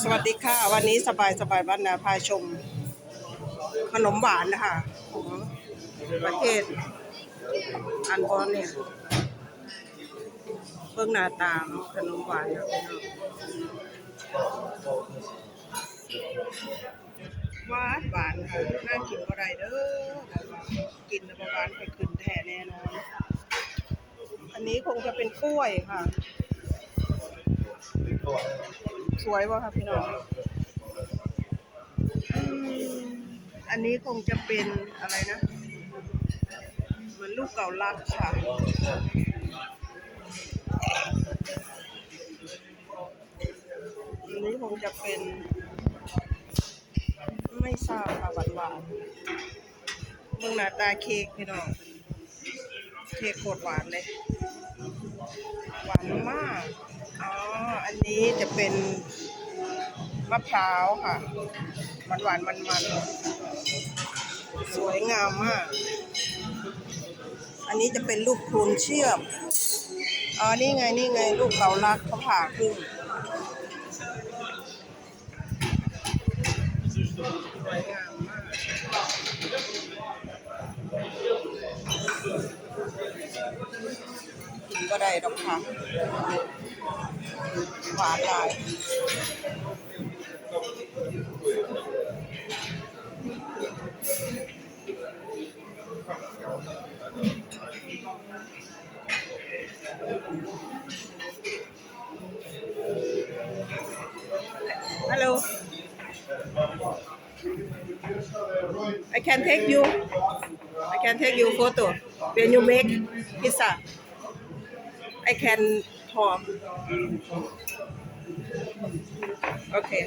สวัสดีค่ะ วันนี้สบายสบายบ้านนาพาชม ขนมหวานนะคะของประเทศ อันบอนเนี่ยเบิ่งหน้าตาเนาะขนมหวานนะพี่น้องหวานหวานค่ะน่ากินก็ได้เด้อกินแล้วหวานไปขึ้นแท้แน่นอนอันนี้คงจะเป็นกล้วยค่ะ สวยป่ะครับพี่น้องอันนี้คงจะเป็นอะไรนะ เหมือนลูกเก่าลักค่ะ อันนี้คงจะเป็น ไม่ทราบค่ะหวานหวานเมืองหน้าตาเค้กพี่น้อง เค้กโคตรหวานเลย หวานมาก อ๋อ อันนี้จะเป็นมะพร้าวค่ะ หวานหวานมันมันสวยงามมาก อันนี้จะเป็นลูกพลูนเชื่อม อ๋อ นี่ไง นี่ไง ลูกเกาลักเขาผ่าครึ่งสวยงามมากกินก็ได้ดอกค่ะ Hello. I can take you. I can take you photo when you make pizza. I can talk. Okay.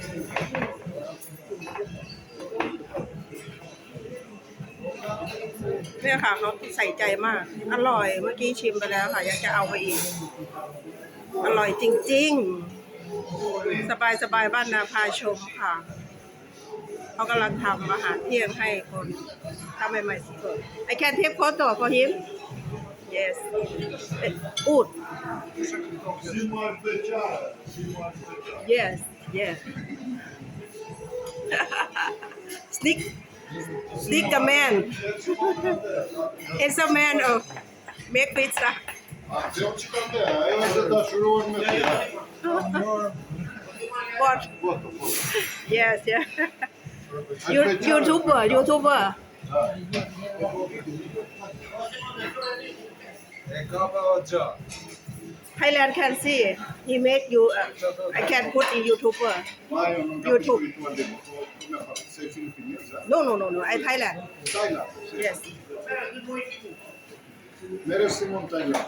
เนี่ยค่ะเขาใส่ใจมาก อร่อยเมื่อกี้ชิมไปแล้วค่ะ อยากจะเอาไปอีก อร่อยจริง ๆ สบายสบายๆบ้านนาพาชมค่ะเขากำลังทำอาหารเที่ยงให้คนทำใหม่ๆสด I can take photo for him Yes. Good. Yes. Yes. Sneak. Sneak a man. it's a man of make pizza. What? Yes, yeah. You, YouTuber, YouTuber. Thailand can see he make you uh, I can put in YouTuber Mai onun YouTube. kapısı bir tuvalet. O ne yapar? Sen Filipinliyiz ha? no no no no I Thailand Tayland. yes Neresi Montayland?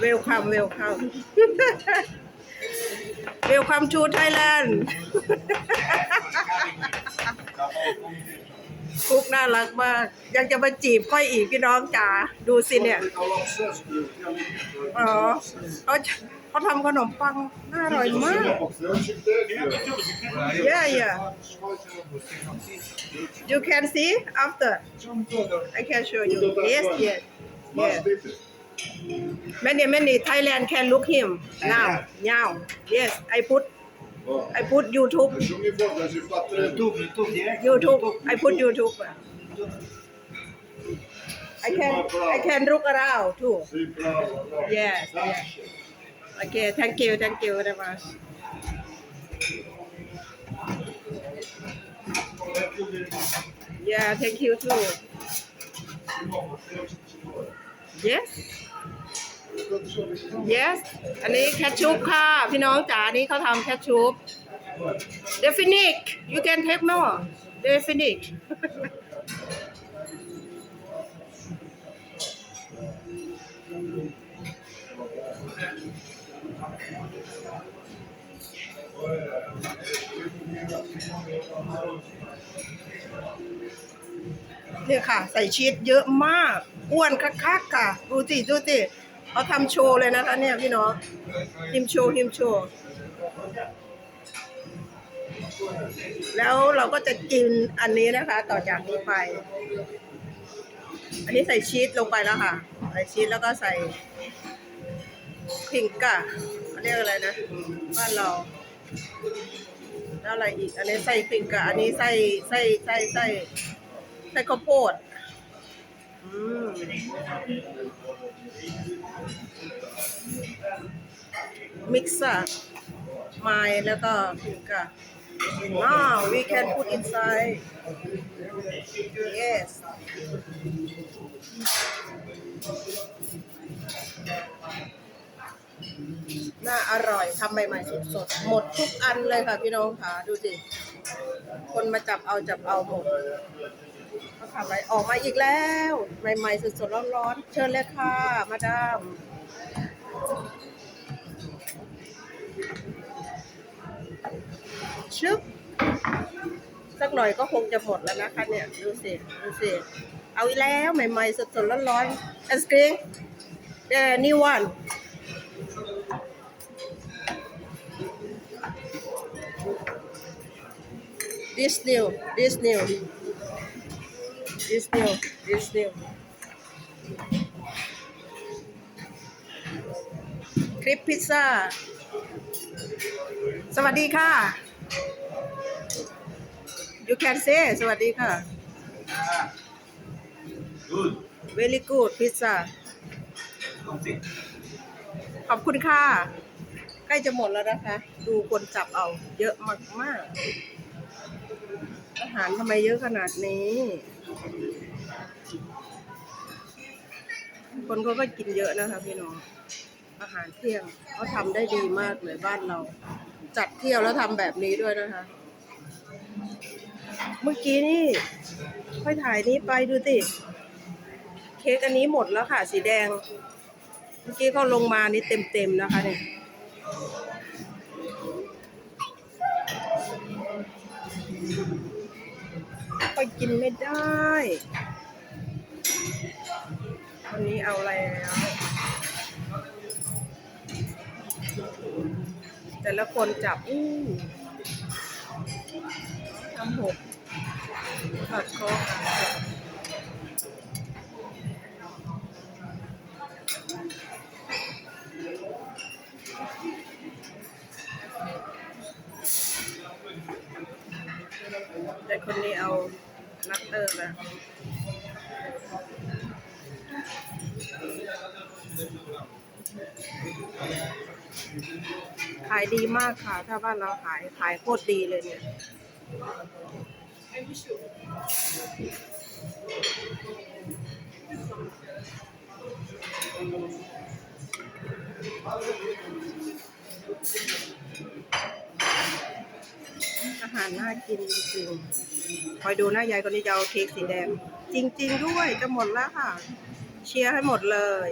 welcome welcome welcome to Thailand คุกน่ารักมาก ยังจะมาจีบค่อยอีกพี่น้องจ๋าดูสิเนี่ย Kalaksız diyor. Yani, อ๋อเขาเขาทำขนมปังน่าอร่อยมาก Bakıyor çıktı diyor. yeah yeah you can see after I can show you yes yes yes Masbeti. many many Thailand can look him now now yes I put O. I put YouTube Şu mi fot, da si fa tre. YouTube, YouTube direct. YouTube I put YouTube I can I can look around too Si bravo, bravo. Yes, yes. Okay, thank you, thank you very much. Yeah, thank you too. Yes. Yes อันนี้แคชชูปค่ะ พี่น้องจ๋านี่เขาทำแคชชูป Definic you can take more Definic เนี่ยค่ะ ใส่ชีสเยอะมาก อ้วนคักๆค่ะ ดูสิ ดูสิ เขาทำโชว์เลยนะคะ เนี่ยพี่น้องฮิมโชว์ฮิมโชว์แล้วเราก็จะกินอันนี้นะคะ ต่อจากนี้ไป อันนี้ใส่ชีสลงไปแล้วค่ะ ใส่ชีสแล้วก็ใส่พิงก้าเขาเรียกอะไรนะบ้านเราแล้วอะไรอีก อันนี้ไส้พริกกับอันนี้ไส้ไส้ไส้ไส้ไส้ข้าวโพด มิกซ์ไม้แล้วก็พริกกับ Now we can put inside yes น่าอร่อยทำใหม่ๆสดๆ หมดทุกอันเลยค่ะพี่น้องค่ะ ดูสิ คนมาจับเอาจับเอาหมด เขาทำอะไรออกมาอีกแล้ว ใหม่ๆสดๆร้อนๆเชิญเลยค่ะ มาดามชึบสักหน่อยก็คงจะหมดแล้วนะคะเนี่ย ดูสิ ดูสิ เอาอีกแล้วใหม่ๆสดๆร้อนๆ ice cream the new one this new this new this new this new คลิปพิซซ่า สวัสดีค่ะ you can say สวัสดีค่ะ Good. very good pizza Something. ขอบคุณค่ะ ใกล้จะหมดแล้วนะคะ ดูคนจับเอาเยอะมากมากๆอาหารทำไมเยอะขนาดนี้ คนเขาก็กินเยอะนะคะพี่น้อง อาหารเที่ยงเขาทำได้ดีมากเลยบ้านเรา จัดเที่ยวแล้วทำแบบนี้ด้วยนะคะ เมื่อกี้นี่ ค่อยถ่ายนี้ไปดูสิเค้กอันนี้หมดแล้วค่ะ สีแดง เมื่อกี้เขาลงมานี่เต็มๆนะคะเนี่ย ไปกินไม่ได้วันนี้เอาอะไรแล้ว แต่ละคนจับ อู้ทำหกผัดโคกแต่ ขายดีมากค่ะ ถ้าบ้านเราขายขายโคตรดีเลยเนี่ยอาหารน่ากินจริงคอยดูหน้ายายคนนี้จะเอาเค้กสีแดง จริง ๆ ด้วยจะหมดแล้วค่ะ เชียร์ให้หมดเลย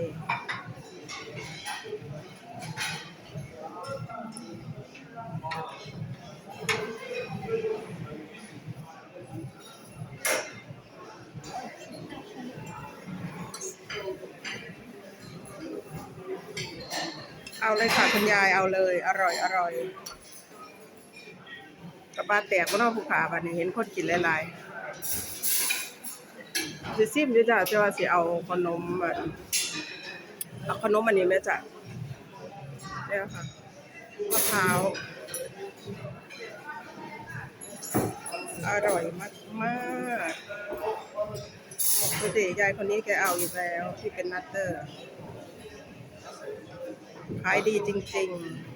เอาเลยค่ะคุณยายเอาเลย อร่อยอร่อยกระบาแตกก็นอกภูขาบันนี้เห็นคนกินหลายๆสิซิมด้วยจ้ะจะว่าสิเอาขนมอันเอาขนมอันนี้ไหมจ้ะเนี่ยค่ะมะพร้าวอร่อยมากมากดูสิยายคนนี้แกเอาอีกแล้วที่เป็นนัตเตอร์ ขายดีจริงๆ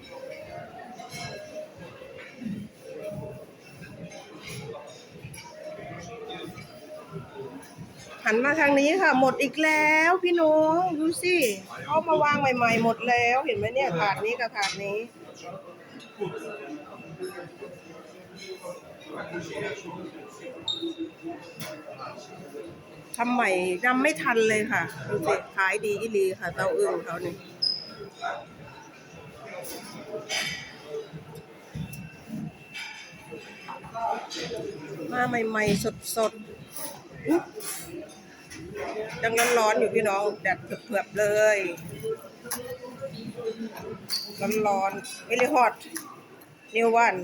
หันมาทางนี้ค่ะ หมดอีกแล้วพี่น้องดูสิเอามาวางใหม่ๆ หมดแล้วเห็นไหมเนี่ยถาดนี้กับถาดนี้ ทำใหม่ทำไม่ทันเลยค่ะดูสิขายดีอีลีค่ะ เตาอึ่งเขาเนี่ย มาใหม่ๆ สดๆยังร้อนๆอยู่พี่น้องแดดเผือบๆเลย ร้อนๆ very hot new one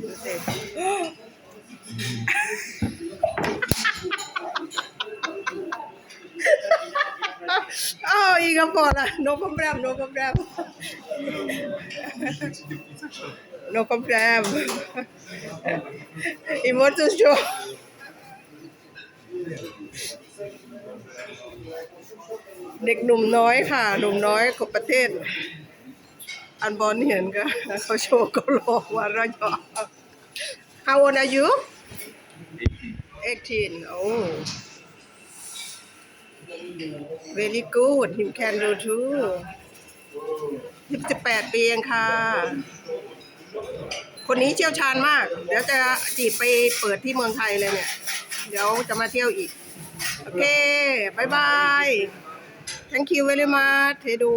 ดูสิ Singapore lah. No problem, no problem. no problem. He wants to show. เด็กหนุ่มน้อยค่ะ หนุ่มน้อยของประเทศ อันบอลเห็นก็เขาโชว์ก็รอว่าเราจะ How old are you? 18. Oh. Very good. You can do too. 28ปีเองค่ะ คนนี้เชี่ยวชาญมาก เดี๋ยวจะจีบไปเปิดที่เมืองไทยเลยเนี่ย เดี๋ยวจะมาเที่ยวอีก โอเคบายบาย thank you very much เทดู